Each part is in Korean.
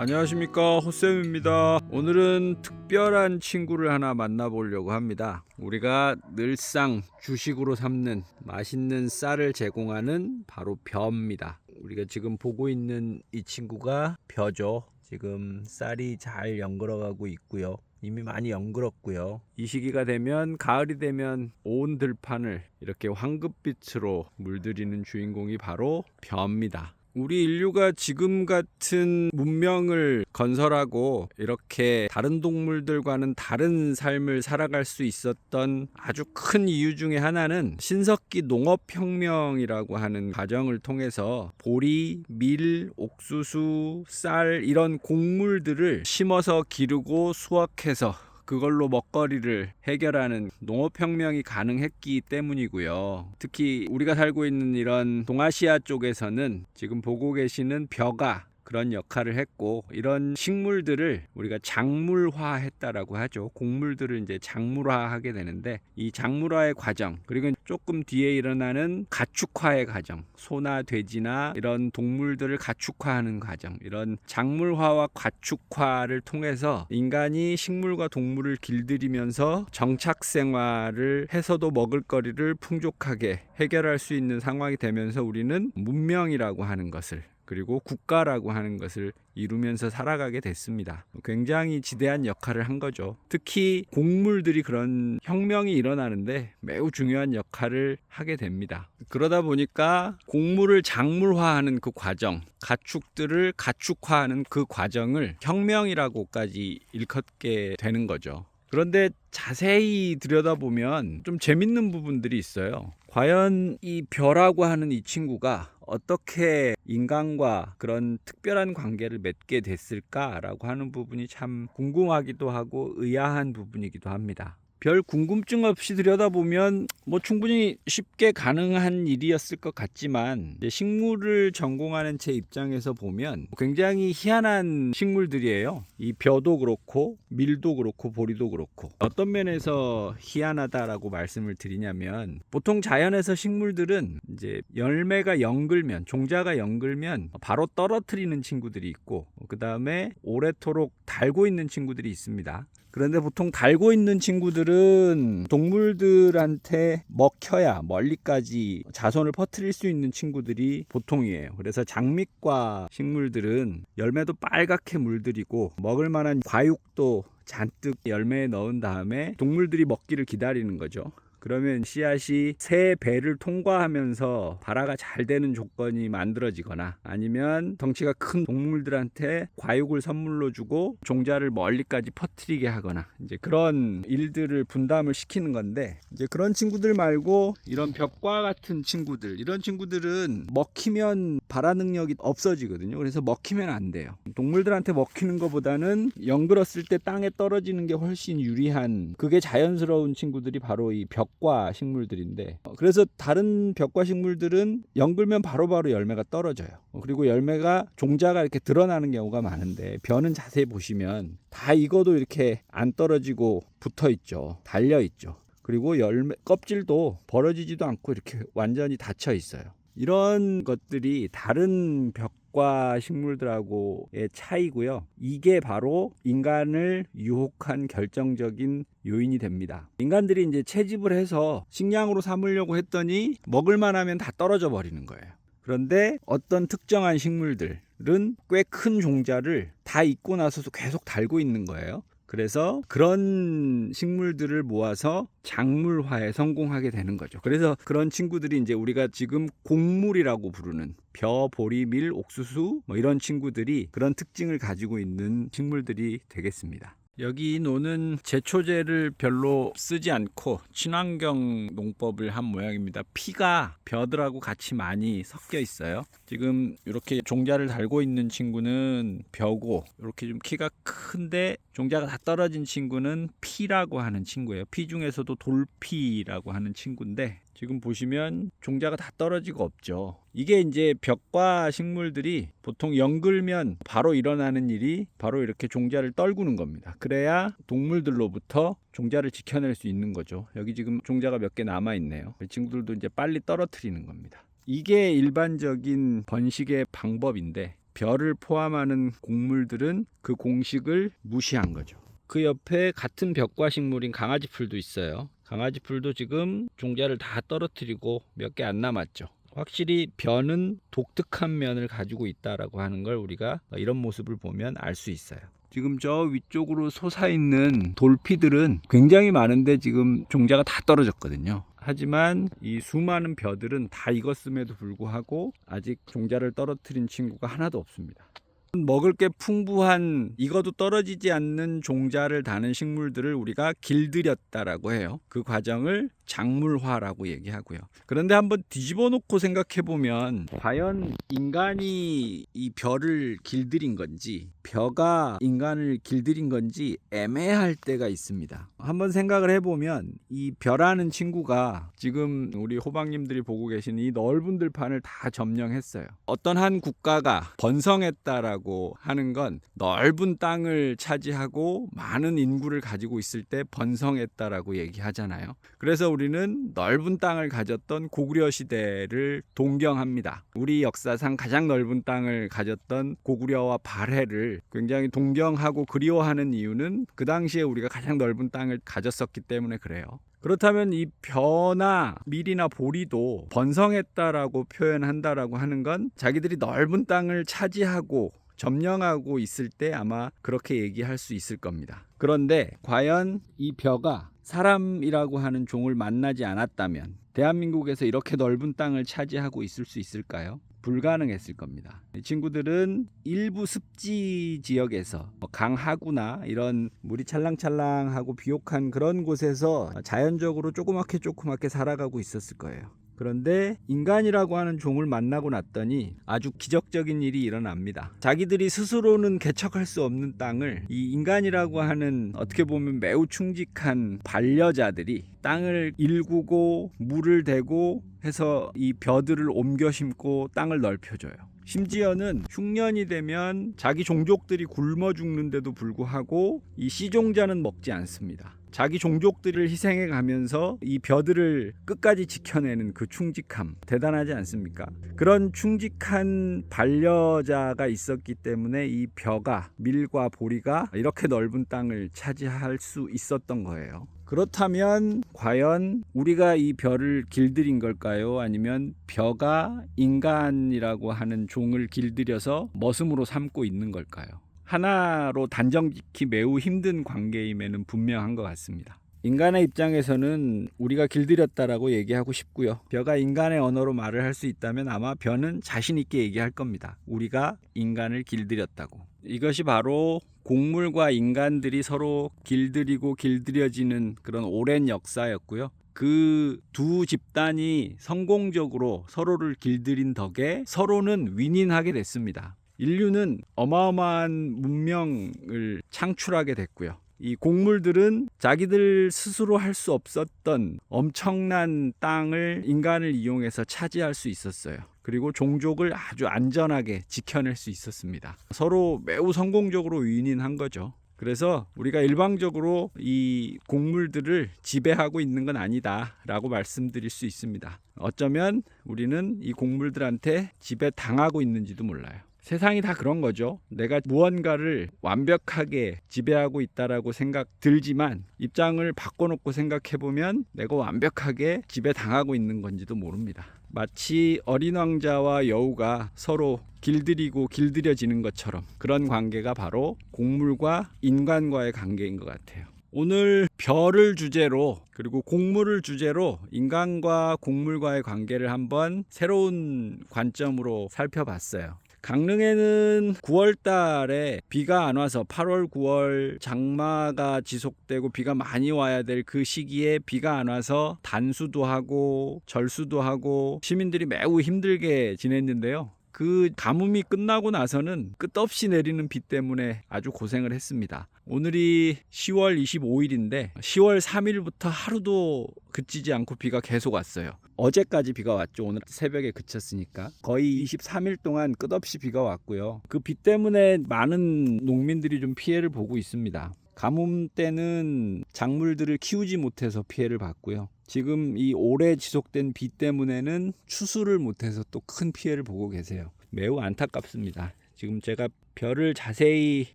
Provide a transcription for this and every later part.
안녕하십니까 호쌤입니다. 오늘은 특별한 친구를 하나 만나보려고 합니다. 우리가 늘상 주식으로 삼는 맛있는 쌀을 제공하는 바로 벼입니다. 우리가 지금 보고 있는 이 친구가 벼죠. 지금 쌀이 잘 연걸어가고 있고요. 이미 많이 연그렀고요. 이 시기가 되면 가을이 되면 온 들판을 이렇게 황급빛으로 물들이는 주인공이 바로 벼입니다. 우리 인류가 지금 같은 문명을 건설하고 이렇게 다른 동물들과는 다른 삶을 살아갈 수 있었던 아주 큰 이유 중에 하나는 신석기 농업혁명이라고 하는 과정을 통해서 보리, 밀, 옥수수, 쌀 이런 곡물들을 심어서 기르고 수확해서 그걸로 먹거리를 해결하는 농업혁명이 가능했기 때문이고요. 특히 우리가 살고 있는 이런 동아시아 쪽에서는 지금 보고 계시는 벼가 그런 역할을 했고 이런 식물들을 우리가 작물화했다라고 하죠. 곡물들을 이제 작물화하게 되는데 이 작물화의 과정 그리고 조금 뒤에 일어나는 가축화의 과정, 소나 돼지나 이런 동물들을 가축화하는 과정, 이런 작물화와 가축화를 통해서 인간이 식물과 동물을 길들이면서 정착 생활을 해서도 먹을거리를 풍족하게 해결할 수 있는 상황이 되면서 우리는 문명이라고 하는 것을 그리고 국가라고 하는 것을 이루면서 살아가게 됐습니다. 굉장히 지대한 역할을 한 거죠. 특히 곡물들이 그런 혁명이 일어나는데 매우 중요한 역할을 하게 됩니다. 그러다 보니까 곡물을 작물화하는 그 과정, 가축들을 가축화하는 그 과정을 혁명이라고까지 일컫게 되는 거죠. 그런데 자세히 들여다보면 좀 재밌는 부분들이 있어요. 과연 이 벼라고 하는 이 친구가 어떻게 인간과 그런 특별한 관계를 맺게 됐을까라고 하는 부분이 참 궁금하기도 하고 의아한 부분이기도 합니다. 별 궁금증 없이 들여다보면 뭐 충분히 쉽게 가능한 일이었을 것 같지만 식물을 전공하는 제 입장에서 보면 굉장히 희한한 식물들이에요. 이 벼도 그렇고 밀도 그렇고 보리도 그렇고 어떤 면에서 희한하다라고 말씀을 드리냐면 보통 자연에서 식물들은 이제 열매가 연글면 종자가 연글면 바로 떨어뜨리는 친구들이 있고 그 다음에 오래도록 달고 있는 친구들이 있습니다. 그런데 보통 달고 있는 친구들은 동물들한테 먹혀야 멀리까지 자손을 퍼뜨릴 수 있는 친구들이 보통이에요. 그래서 장미과 식물들은 열매도 빨갛게 물들이고 먹을 만한 과육도 잔뜩 열매에 넣은 다음에 동물들이 먹기를 기다리는 거죠. 그러면 씨앗이 새 배를 통과하면서 발화가 잘 되는 조건이 만들어지거나 아니면 덩치가 큰 동물들한테 과육을 선물로 주고 종자를 멀리까지 퍼뜨리게 하거나 이제 그런 일들을 분담을 시키는 건데 이제 그런 친구들 말고 이런 벽과 같은 친구들 이런 친구들은 먹히면 발화 능력이 없어지거든요. 그래서 먹히면 안 돼요. 동물들한테 먹히는 것보다는 연글었을 때 땅에 떨어지는 게 훨씬 유리한 그게 자연스러운 친구들이 바로 이 벽. 벽과 식물들인데 어, 그래서 다른 벽과 식물들은 연글면 바로바로 열매가 떨어져요. 어, 그리고 열매가 종자가 이렇게 드러나는 경우가 많은데 벼는 자세히 보시면 다 익어도 이렇게 안 떨어지고 붙어 있죠. 달려 있죠. 그리고 열매 껍질도 벌어지지도 않고 이렇게 완전히 닫혀 있어요. 이런 것들이 다른 벽 과 식물들하고의 차이고요. 이게 바로 인간을 유혹한 결정적인 요인이 됩니다. 인간들이 이제 채집을 해서 식량으로 삼으려고 했더니 먹을만 하면 다 떨어져 버리는 거예요. 그런데 어떤 특정한 식물들은 꽤 큰 종자를 다 익고 나서도 계속 달고 있는 거예요. 그래서 그런 식물들을 모아서 작물화에 성공하게 되는 거죠. 그래서 그런 친구들이 이제 우리가 지금 곡물이라고 부르는 벼, 보리, 밀, 옥수수 뭐 이런 친구들이 그런 특징을 가지고 있는 식물들이 되겠습니다. 여기 노는 제초제를 별로 쓰지 않고 친환경 농법을 한 모양입니다. 피가 벼들하고 같이 많이 섞여 있어요. 지금 이렇게 종자를 달고 있는 친구는 벼고 이렇게 좀 키가 큰데 종자가 다 떨어진 친구는 피라고 하는 친구예요. 피 중에서도 돌피라고 하는 친구인데 지금 보시면 종자가 다 떨어지고 없죠. 이게 이제 벽과 식물들이 보통 연글면 바로 일어나는 일이 바로 이렇게 종자를 떨구는 겁니다. 그래야 동물들로부터 종자를 지켜낼 수 있는 거죠. 여기 지금 종자가 몇 개 남아 있네요. 이 친구들도 이제 빨리 떨어뜨리는 겁니다. 이게 일반적인 번식의 방법인데 벼를 포함하는 곡물들은 그 공식을 무시한 거죠. 그 옆에 같은 벽과 식물인 강아지 풀도 있어요. 강아지 풀도 지금 종자를 다 떨어뜨리고 몇 개 안 남았죠. 확실히 벼는 독특한 면을 가지고 있다라고 하는 걸 우리가 이런 모습을 보면 알 수 있어요. 지금 저 위쪽으로 솟아있는 돌피들은 굉장히 많은데 지금 종자가 다 떨어졌거든요. 하지만 이 수많은 벼들은 다 익었음에도 불구하고 아직 종자를 떨어뜨린 친구가 하나도 없습니다. 먹을 게 풍부한 익어도 떨어지지 않는 종자를 다는 식물들을 우리가 길들였다라고 해요. 그 과정을 작물화라고 얘기하고요. 그런데 한번 뒤집어 놓고 생각해 보면 과연 인간이 이 벼를 길들인 건지 벼가 인간을 길들인 건지 애매할 때가 있습니다. 한번 생각을 해보면 이 벼라는 친구가 지금 우리 호박님들이 보고 계신 이 넓은 들판을 다 점령했어요. 어떤 한 국가가 번성했다라고 하는 건 넓은 땅을 차지하고 많은 인구를 가지고 있을 때 번성했다라고 얘기하잖아요. 그래서 우리 는 넓은 땅을 가졌던 고구려 시대를 동경합니다. 우리 역사상 가장 넓은 땅을 가졌던 고구려와 발해를 굉장히 동경하고 그리워하는 이유는 그 당시에 우리가 가장 넓은 땅을 가졌었기 때문에 그래요. 그렇다면 이 벼나 밀이나 보리도 번성했다라고 표현한다라고 하는 건 자기들이 넓은 땅을 차지하고 점령하고 있을 때 아마 그렇게 얘기할 수 있을 겁니다. 그런데 과연 이 벼가 사람이라고 하는 종을 만나지 않았다면 대한민국에서 이렇게 넓은 땅을 차지하고 있을 수 있을까요? 불가능했을 겁니다. 이 친구들은 일부 습지 지역에서 뭐 강하구나 이런 물이 찰랑찰랑하고 비옥한 그런 곳에서 자연적으로 조그맣게 조그맣게 살아가고 있었을 거예요. 그런데 인간이라고 하는 종을 만나고 났더니 아주 기적적인 일이 일어납니다. 자기들이 스스로는 개척할 수 없는 땅을 이 인간이라고 하는 어떻게 보면 매우 충직한 반려자들이 땅을 일구고 물을 대고 해서 이 벼들을 옮겨 심고 땅을 넓혀줘요. 심지어는 흉년이 되면 자기 종족들이 굶어 죽는데도 불구하고 이 씨종자는 먹지 않습니다. 자기 종족들을 희생해 가면서 이 벼들을 끝까지 지켜내는 그 충직함 대단하지 않습니까? 그런 충직한 반려자가 있었기 때문에 이 벼가 밀과 보리가 이렇게 넓은 땅을 차지할 수 있었던 거예요. 그렇다면 과연 우리가 이 벼를 길들인 걸까요? 아니면 벼가 인간이라고 하는 종을 길들여서 머슴으로 삼고 있는 걸까요? 하나로 단정짓기 매우 힘든 관계임에는 분명한 것 같습니다. 인간의 입장에서는 우리가 길들였다라고 얘기하고 싶고요. 벼가 인간의 언어로 말을 할 수 있다면 아마 벼는 자신 있게 얘기할 겁니다. 우리가 인간을 길들였다고. 이것이 바로 곡물과 인간들이 서로 길들이고 길들여지는 그런 오랜 역사였고요. 그 두 집단이 성공적으로 서로를 길들인 덕에 서로는 윈윈하게 됐습니다. 인류는 어마어마한 문명을 창출하게 됐고요. 이 곡물들은 자기들 스스로 할 수 없었던 엄청난 땅을 인간을 이용해서 차지할 수 있었어요. 그리고 종족을 아주 안전하게 지켜낼 수 있었습니다. 서로 매우 성공적으로 윈윈한 거죠. 그래서 우리가 일방적으로 이 곡물들을 지배하고 있는 건 아니다라고 말씀드릴 수 있습니다. 어쩌면 우리는 이 곡물들한테 지배 당하고 있는지도 몰라요. 세상이 다 그런 거죠. 내가 무언가를 완벽하게 지배하고 있다라고 생각 들지만 입장을 바꿔놓고 생각해 보면 내가 완벽하게 지배 당하고 있는 건지도 모릅니다. 마치 어린 왕자와 여우가 서로 길들이고 길들여지는 것처럼 그런 관계가 바로 곡물과 인간과의 관계인 것 같아요. 오늘 별을 주제로 그리고 곡물을 주제로 인간과 곡물과의 관계를 한번 새로운 관점으로 살펴봤어요. 강릉에는 9월 달에 비가 안 와서 8월, 9월 장마가 지속되고 비가 많이 와야 될 그 시기에 비가 안 와서 단수도 하고 절수도 하고 시민들이 매우 힘들게 지냈는데요. 그 가뭄이 끝나고 나서는 끝없이 내리는 비 때문에 아주 고생을 했습니다. 오늘이 10월 25일인데 10월 3일부터 하루도 그치지 않고 비가 계속 왔어요. 어제까지 비가 왔죠. 오늘 새벽에 그쳤으니까 거의 23일 동안 끝없이 비가 왔고요. 그 비 때문에 많은 농민들이 좀 피해를 보고 있습니다. 가뭄 때는 작물들을 키우지 못해서 피해를 봤고요. 지금 이 오래 지속된 비 때문에는 추수를 못해서 또 큰 피해를 보고 계세요. 매우 안타깝습니다. 지금 제가 벼를 자세히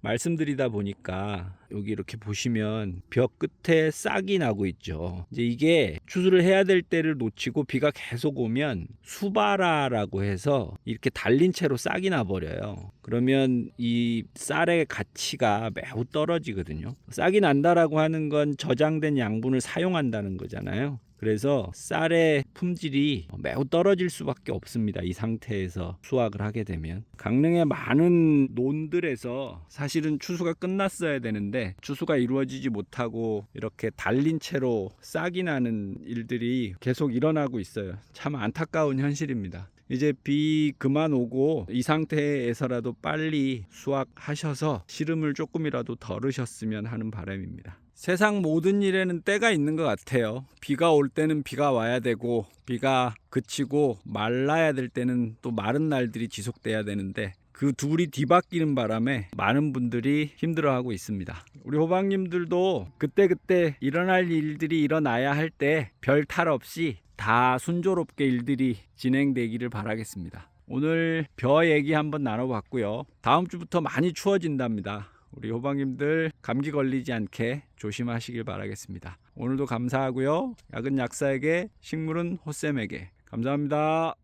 말씀드리다 보니까 여기 이렇게 보시면 벼 끝에 싹이 나고 있죠. 이제 이게 추수를 해야 될 때를 놓치고 비가 계속 오면 수바라라고 해서 이렇게 달린 채로 싹이 나 버려요. 그러면 이 쌀의 가치가 매우 떨어지거든요. 싹이 난다라고 하는 건 저장된 양분을 사용한다는 거잖아요. 그래서 쌀의 품질이 매우 떨어질 수밖에 없습니다. 이 상태에서 수확을 하게 되면 강릉의 많은 논들에서 사실은 추수가 끝났어야 되는데 추수가 이루어지지 못하고 이렇게 달린 채로 싹이 나는 일들이 계속 일어나고 있어요. 참 안타까운 현실입니다. 이제 비 그만 오고 이 상태에서라도 빨리 수확하셔서 시름을 조금이라도 덜으셨으면 하는 바람입니다. 세상 모든 일에는 때가 있는 것 같아요. 비가 올 때는 비가 와야 되고 비가 그치고 말라야 될 때는 또 마른 날들이 지속돼야 되는데 그 둘이 뒤바뀌는 바람에 많은 분들이 힘들어하고 있습니다. 우리 호박님들도 그때그때 일어날 일들이 일어나야 할 때 별 탈 없이 다 순조롭게 일들이 진행되기를 바라겠습니다. 오늘 벼 얘기 한번 나눠봤고요. 다음 주부터 많이 추워진답니다. 우리 호박님들 감기 걸리지 않게 조심하시길 바라겠습니다. 오늘도 감사하고요. 약은 약사에게, 식물은 호쌤에게. 감사합니다.